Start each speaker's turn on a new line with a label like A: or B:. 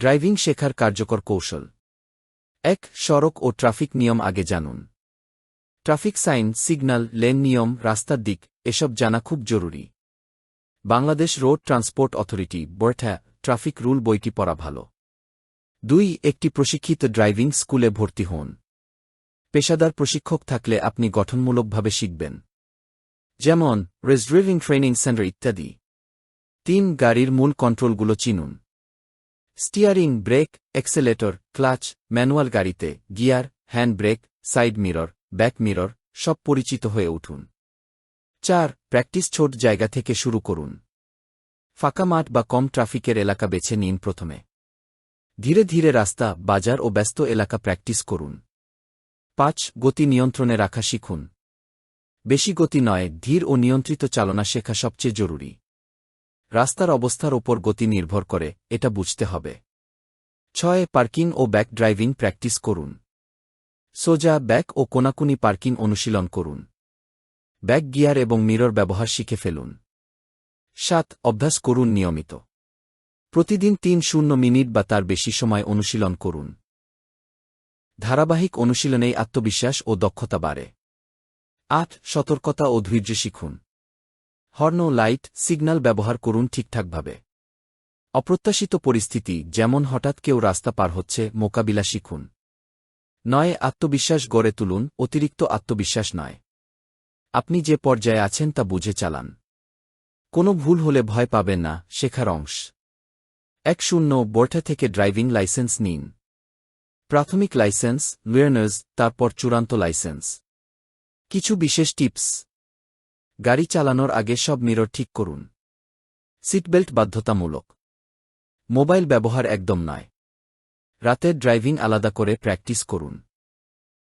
A: driving শেখার কার্যকর কৌশল এক সড়ক ও ট্রাফিক নিয়ম আগে জানুন ট্রাফিক সাইন সিগন্যাল লেন নিয়ম রাস্তার দিক এসব জানা খুব জরুরি বাংলাদেশ রোড ট্রান্সপোর্ট অথরিটি বৈঠা ট্রাফিক রুল বইটি পড়া ভালো দুই একটি প্রশিক্ষিত ড্রাইভিং স্কুলে ভর্তি হন পেশাদার প্রশিক্ষক থাকলে আপনি গঠনমূলকভাবে শিখবেন যেমন রেজ ড্রাইভিং ট্রেনিং সেন্টার ইত্যাদি তিন গাড়ির মূল কন্ট্রোলগুলো চিনুন steering brake accelerator clutch manual গাড়িতে gear hand brake side mirror back mirror সব পরিচিত হয়ে উঠুন চার প্র্যাকটিস ছোট জায়গা থেকে শুরু করুন ফাঁকা মাঠ বা কম ট্রাফিকের এলাকা বেছে নিন প্রথমে ধীরে ধীরে রাস্তা বাজার ও ব্যস্ত এলাকা প্র্যাকটিস করুন পাঁচ গতি নিয়ন্ত্রণে রাখা শিখুন বেশি গতি নয় ধীর ও নিয়ন্ত্রিত চালনা শেখা সবচেয়ে জরুরি রাস্তার অবস্থার ওপর গতি নির্ভর করে এটা বুঝতে হবে ছয় পার্কিং ও ব্যাক ড্রাইভিং প্র্যাকটিস করুন সোজা ব্যাক ও কোনাকুনি পার্কিং অনুশীলন করুন ব্যাক গিয়ার এবং মিরর ব্যবহার শিখে ফেলুন সাত অভ্যাস করুন নিয়মিত প্রতিদিন তিন শূন্য মিনিট বা তার বেশি সময় অনুশীলন করুন ধারাবাহিক অনুশীলনেই আত্মবিশ্বাস ও দক্ষতা বাড়ে আট সতর্কতা ও ধৈর্য শিখুন হর্ন লাইট সিগন্যাল ব্যবহার করুন ঠিকঠাকভাবে অপ্রত্যাশিত পরিস্থিতি যেমন হঠাৎ কেউ রাস্তা পার হচ্ছে মোকাবিলা শিখুন নয় আত্মবিশ্বাস গড়ে তুলুন অতিরিক্ত আত্মবিশ্বাস নয় আপনি যে পর্যায়ে আছেন তা বুঝে চালান কোনো ভুল হলে ভয় পাবেন না শেখার অংশ এক শূন্য বোর্ঠা থেকে ড্রাইভিং লাইসেন্স নিন প্রাথমিক লাইসেন্স লুয়ার্নার্স তারপর চূড়ান্ত লাইসেন্স কিছু বিশেষ টিপস গাড়ি চালানোর আগে সব মিরর ঠিক করুন সিটবেল্ট বাধ্যতামূলক মোবাইল ব্যবহার একদম নয় রাতের ড্রাইভিং আলাদা করে প্র্যাকটিস করুন